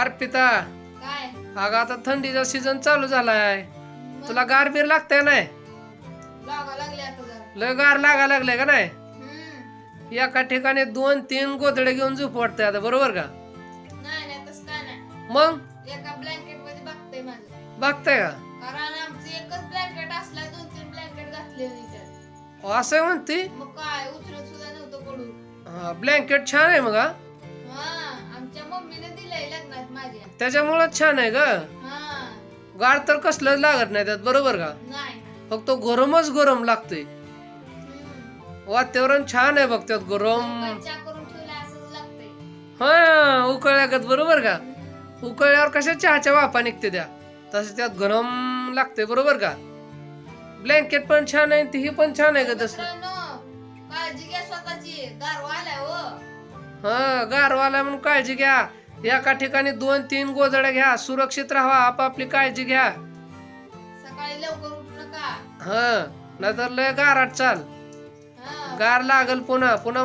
अर्पिता काय? अगं आता थंडीचा सीझन चालू झालाय. तुला गार बीर लागतंय नाही? लागा लागले आता जरा. लय गार लागा लागले का नाही? हम्म. एका ठिकाणी दोन तीन गोधडे घेऊन झोप वाटतंय आता बरोबर का? नाही नाही तसं काय नाही. मग? एका ब्लँकेटमध्ये बघते माझं. बघताय का? कारण आमचं एकच ब्लँकेट असला दोन तीन ब्लँकेट घातले त्याच्यात अहो, असं म्हणते? मग काय उचलत सुद्धा नव्हतं कडून. ब्लँकेट छान आहे मग हा? लग्नात माझ्या. त्याच्यामुळं छान आहे ग. हा. गार तर कसलंच लागत नाही त्यात बरोबर का? नाही. फक्त गरमच गरम लागतंय. हम्म. वातावरण छान आहे बघ त्यात गरम. कच्चा करून ठेवला असंच लागतंय. हा उकळल्यागत बरोबर का? उकळल्यावर कशा चहाच्या वाफा निघते त्या? तसं त्यात गरम लागते बरोबर का? ब्लँकेट पण छान आहे ती पण छान आहे का तसं. मित्रांनो, काळजी घ्या स्वतःची. गारवा आलाय हो. हा गारवाला म्हणून काळजी घ्या. एका ठिकाणी दोन तीन गोधड्या घ्या सुरक्षित राहा आपापली काळजी घ्या. सकाळी लवकर उठू नका. हा नाहीतर लय गाराट चाल. गार लागल पुन्हा पुन्हा